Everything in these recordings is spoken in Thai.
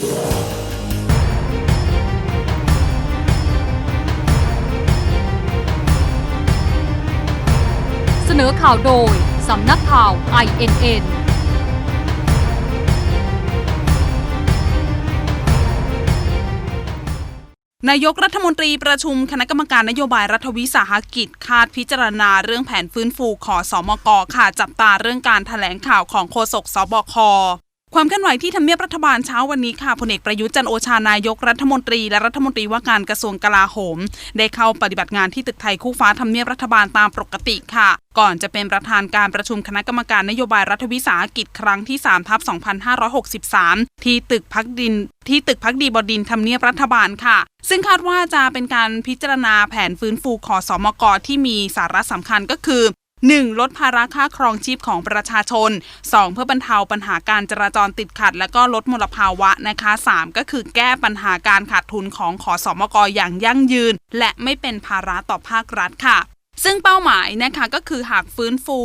เสนอข่าวโดย สำนักข่าว INN นายกรัฐมนตรีประชุมคณะกรรมการนโยบายรัฐวิสาหกิจ คาดพิจารณาเรื่องแผนฟื้นฟูขอสอมกค่ะจับตาเรื่องการถแถลงข่าวของโฆษกสบค ความเคลื่อนไหวที่ทำเนียบรัฐบาลเช้าวันนี้ค่ะพลเอกประยุทธ์จันโอชานายกรัฐมนตรี และรัฐมนตรีว่าการกระทรวงกลาโหม ได้เข้าปฏิบัติงานที่ตึกไทยคู่ฟ้าทำเนียบรัฐบาลตามปกติค่ะ ก่อนจะเป็นประธานการประชุมคณะกรรมการนโยบายรัฐวิสาหกิจครั้งที่3ทับ2563 ที่ตึกพักดินที่ตึกพักดีบดินทำเนียบรัฐบาลค่ะ ซึ่งคาดว่าจะเป็นการพิจารณาแผนฟื้นฟูขอสอมกที่มีสาระสำคัญก็คือ 1. ลดภาระค่าครองชีพของประชาชน 2. เพื่อบรรเทาปัญหาการจราจรติดขัด และก็ลดมลภาวะนะคะ 3. ก็คือแก้ปัญหาการขาดทุนของขอสอมกอย่างยั่งยืน และไม่เป็นภาระต่อภาครัฐค่ะ ซึ่งเป้าหมายนะคะก็คือหากฟื้นฟู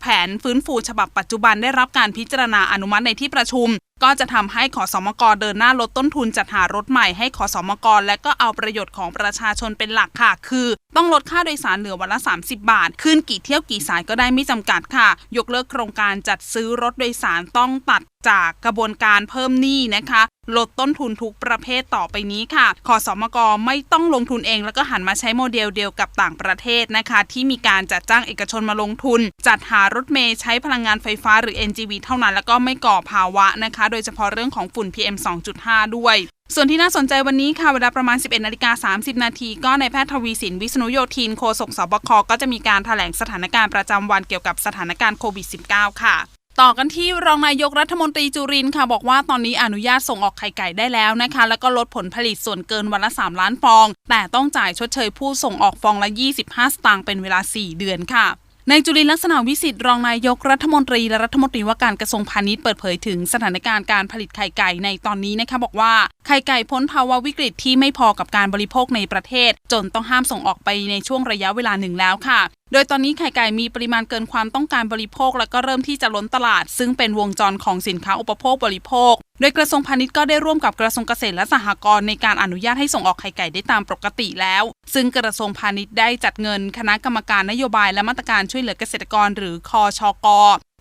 แผนฟื้นฟูฉบับปัจจุบันได้รับการพิจารณาอนุมัติในที่ประชุมก็จะทำให้ขอสมกเดินหน้าลดต้นทุนจัดหารถใหม่ให้ขอสมกและก็เอาประโยชน์ของประชาชนเป็นหลักค่ะ คือ ต้องลดค่าโดยสารเหลือวันละ 30 บาท ขึ้นกี่เที่ยวกี่สายก็ได้ไม่จำกัดค่ะ ยกเลิกโครงการจัดซื้อรถโดยสารต้องตัดจากกระบวนการเพิ่มหนี้นะคะ ลดต้นทุนทุกประเภทต่อไปนี้ค่ะขอสมกไม่ต้องลงทุนเอง แล้วก็หันมาใช้โมเดลเดียวกับต่างประเทศนะคะ ที่มีการจัดจ้างเอกชนมาลงทุน จัดหารถเมย์ใช้พลังงานไฟฟ้าหรือ NGV เท่านั้นแล้วก็ไม่ก่อภาวะนะคะโดยเฉพาะเรื่องของฝุ่น PM 2.5 ด้วย ส่วนที่น่าสนใจวันนี้ค่ะ เวลาประมาณ 11นาฬิกา30 นาทีก็ในายแพทย์ทวีสินวิษณุโยธินโฆษกสบคก็จะมีการแถลงสถานการณ์ประจำวันเกี่ยวกับสถานการณ์โควิด -19 ค่ะต่อกันที่รองนายกรัฐมนตรีจุรินค่ะบอกว่าตอนนี้อนุญาตส่งออกไข่ไก่ได้แล้วนะคะ แล้วก็ลดผลผลิตส่วนเกินวันละ 3 ล้านฟอง แต่ต้องจ่ายชดเชยผู้ส่งออกฟองละ 25 สตางค์เป็นเวลา 4 เดือนค่ะ นายจุลินลักษณะวิสิทธิ์รองนายกรัฐมนตรีและรัฐมนตรีว่าการกระทรวงพาณิชย์เปิดเผยถึงสถานการณ์การผลิตไข่ไก่ในตอนนี้นะคะบอกว่าไข่ไก่พ้นภาวะวิกฤตที่ไม่พอกับการบริโภคในประเทศ จนต้องห้ามส่งออกไปในช่วงระยะเวลาหนึ่งแล้วค่ะ ดยตอนนี้ไข่ไก่มีปริมาณเกินความต้องการบริโภค และก็เริ่มที่จะล้นตลาด ซึ่งเป็นวงจรของสินค้าอุปโภคบริโภค โดยกระทรวงพาณิชย์ก็ได้ร่วมกับกระทรวงเกษตรและสหกรณ์ในการอนุญาตให้ส่งออกไข่ไก่ได้ตามปกติแล้ว ซึ่งกระทรวงพาณิชย์ได้จัดเงิน คณะกรรมการนโยบายและมาตรการช่วยเหลือเกษตรกร หรือคอชก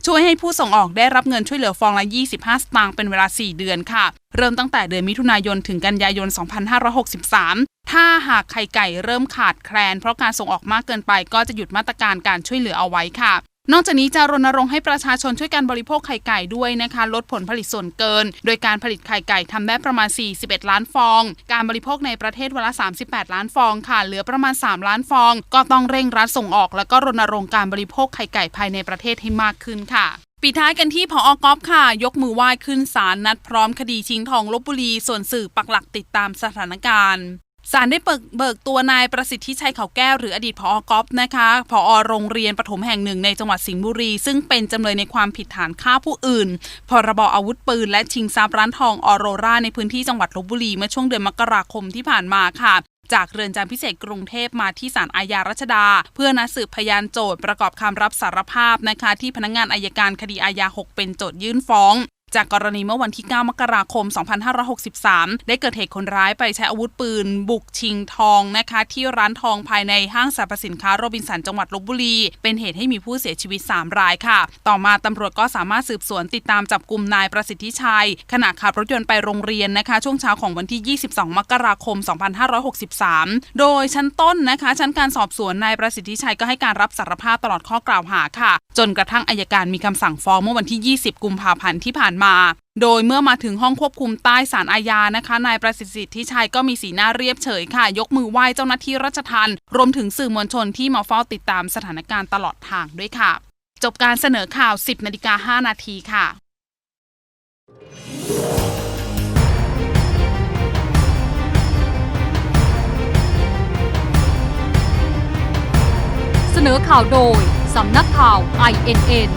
ช่วยให้ผู้ส่งออกได้รับเงินช่วยเหลือฟองละ 25 สตางค์เป็นเวลา 4 เดือนค่ะ เริ่มตั้งแต่เดือนมิถุนายนถึงกันยายน 2563 ถ้าหากไข่ไก่เริ่มขาดแคลน เพราะการส่งออกมากเกินไปก็จะหยุดมาตรการการช่วยเหลือเอาไว้ค่ะ นอกจากนี้จะรณรงค์ให้ประชาชนช่วยกันบริโภคไข่ไก่ด้วยนะคะ ลดผลผลิตส่วนเกิน โดยการผลิตไข่ไก่ทำได้ประมาณ 41 ล้านฟอง การบริโภคในประเทศวันละ 38 ล้านฟองค่ะ เหลือประมาณ 3 ล้านฟอง ก็ต้องเร่งรัดส่งออก แล้วก็รณรงค์การบริโภคไข่ไก่ภายในประเทศให้มากขึ้นค่ะปิดท้ายกันที่พออกอฟค่ะ ยกมือไหว้ขึ้นศาลนัดพร้อมคดีชิงทองลบบุรี ส่วนสื่อปักหลักติดตามสถานการณ์ ศาลได้เบิกเบิกตัวนายประสิทธิชัยเขาแก้วหรืออดีตพออกอฟนะคะพอโรงเรียนประถมแห่งหนึ่งในจังหวัดสิงห์บุรี ซึ่งเป็นจำเลยในความผิดฐานฆ่าผู้อื่น พรบอาวุธปืน และชิงทรัพย์ร้านทองออโรราในพื้นที่จังหวัดลบบุรีเมื่อช่วงเดือนมกราคมที่ผ่านมาค่ะจากเรือนจำพิเศษกรุงเทพมาที่ศาลอาญารัชดา เพื่อนัดสืบพยานโจทย์ประกอบคำรับสารภาพนะคะ ที่พนักงานอายการคดีอาญา 6 เป็นโจทยื่นฟ้อง จากกรณีเมื่อวันที่ 9 มกราคม 2563 ได้เกิดเหตุคนร้ายไปใช้อาวุธปืน บุกชิงทองนะคะที่ร้านทองภายในห้างสรรพสินค้าโรบินสันจังหวัดลบบุรี เป็นเหตุให้มีผู้เสียชีวิต 3 รายค่ะ ต่อมาตำรวจก็สามารถสืบสวนติดตามจับกลุ่มนายประสิทธิชัย ขณะขับรถยนต์ไปโรงเรียนนะคะ ช่วงเช้าของวันที่ 22 มกราคม 2563 โดยชั้นต้นนะคะ ชั้นการสอบสวนนายประสิทธิชัยก็ให้การรับสารภาพตลอดข้อกล่าวหาค่ะ จนกระทั่งอายการมีคำสั่งฟ้องเมื่อวันที่ 20 กุมภาพันธ์ที่ผ่านมาโดยเมื่อมาถึงห้องควบคุมใต้ศาลอาญานะคะ นายประสิทธิ์ทิชัยก็มีสีหน้าเรียบเฉยค่ะ ยกมือไหว้เจ้าหน้าที่ราชทัณฑ์รวมถึงสื่อมวลชนที่มาเฝ้าติดตามสถานการณ์ตลอดทางด้วยค่ะ จบการเสนอข่าว 10นาฬิกา5นาทีค่ะเสนอข่าวโดย สำนักข่าว INN